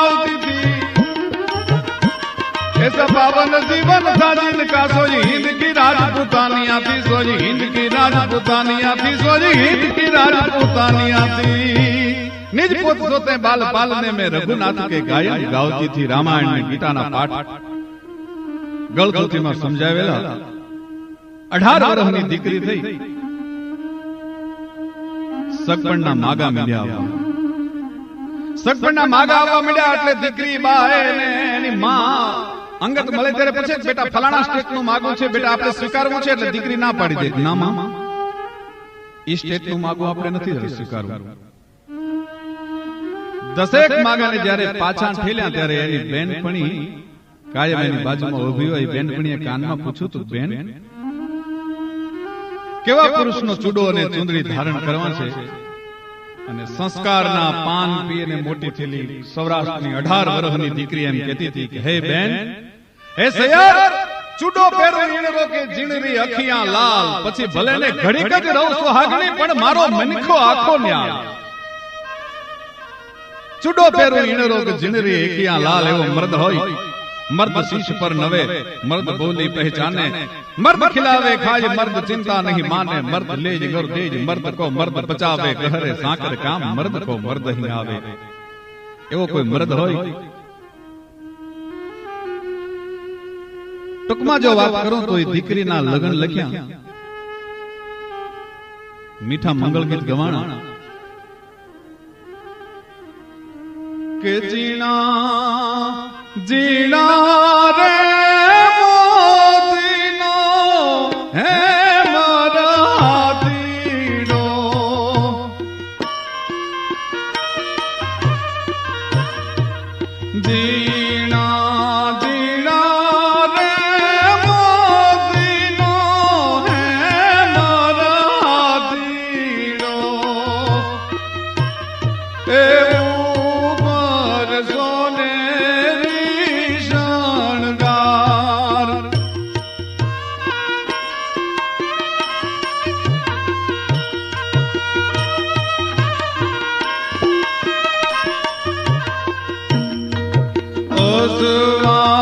આવતી थी ऐसा पावन जीवन था जिनका सोई हिंद की राजपूतानिया थी सोई हिंद की राजपूतानिया थी सोई નિજ પોત પોતે બાલ પાલને મેં રઘુનાથ કે ગાયન ગાવતી થી રામાયણની ગીતાના પાઠ ગળથુથીમાં સમજાવેલા. અઢાર વર્ષની દીકરી થઈ. સગપણના માગા મળ્યા સગપણના માગા આવવા મળ્યા એટલે દીકરી બાએ ને એની માં અંગત મળે ત્યારે પૂછે બેટા ફલાણા સ્ટેટનું માગું છે બેટા આપણે સ્વીકારવું છે એટલે દીકરી ના પાડી દે. ના માં. એ સ્ટેટનું માગું આપણે નથી સ્વીકારવું. દસેક માગાને જ્યારે પાછા ઠેલ્યા ત્યારે એની બેનપણી કાયમ એની બાજુમાં ઊભી હોય બેનપણીએ કાનમાં પૂછ્યું તું બેન કેવા પુરુષનો ચૂડો અને ચુંદડી ધારણ કરવા છે? અને સંસ્કારના પાન પીને મોટી થેલી સૌરાષ્ટ્રની અઢાર વર્ષની દીકરી એમ કહેતી હતી કે, હે બેન, હે સૈયર ચૂડો પહેરો ઈણરો કે જીણરી અખિયા લાલ. પછી ભલે ને ઘડીક જ રહું સુહાગણી પણ મારો મનખો આખો ન્યાલ. ચૂડો પહેરો ઈણરો કે જીણરી અખિયા લાલ એવો મર્દ હોય. મર્દ શીશ પર નવે મર્દ બોલી પહેચાને મર્દ ખિલાવે ખાય મર્દ ચિંતા નહીં માને મર્દ લેજ ગર દેજ મર્દ કો મર્દ બચાવે ઘરે સાકર કામ મર્દ કો મર્દ હી આવે એવો કોઈ મર્દ હોય ટૂંકમાં જો વાત કરું તો એ દીકરીના લગ્ન લખ્યા મીઠા મંગળ ગીત ગવાણા ਕਿ ਜੀਣਾ ਜੀਣਾ ਰੇ Hey! azma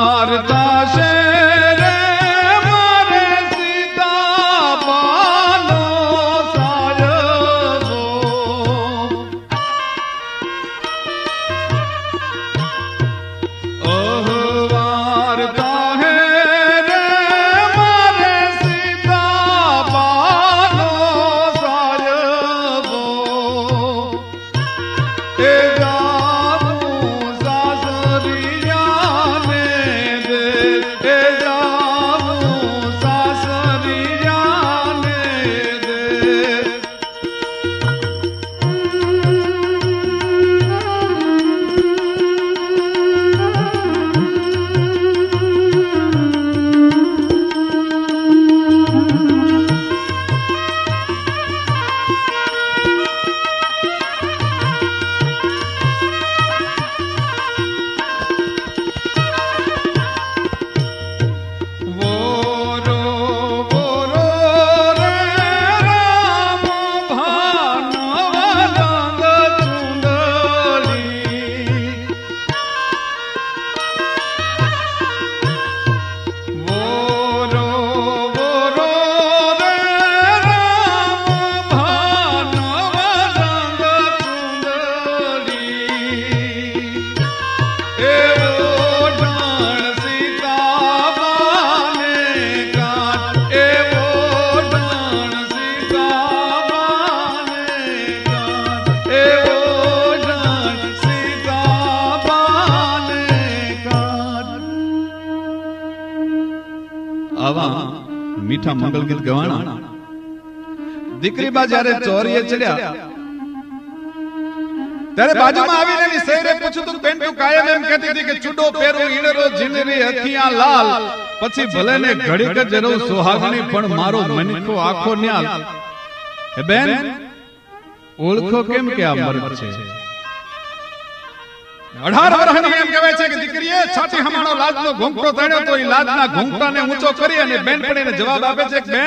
આવા મીઠા મંગલ ગીત ગવાણા દીકરી બા જ્યારે ચોરીએ ચડ્યા, ત્યારે બાજુમાં આવીને એની સહેરે પૂછ્યું, તું બેન તું કાયમ એમ કહેતી હતી કે ચૂડો પહેરું, ઈડરો જીનરી હથિયા લાલ. પછી ભલે ને ઘડીક જ રહું સુહાગણી પણ મારો મનખો આખો ન્યાલ. હે બેન, ઓળખો કેમ કે આ મર્દ છે? અઢાર વર્ષની એમ કહેવાય છે કે દીકરીએ છાતી હમાણો લાજનો ઘૂંઘટો તાણ્યો તો એ લાજના ઘૂંઘટાને ઊંચો કરી અને બેનપણીને જવાબ આપે છે બેન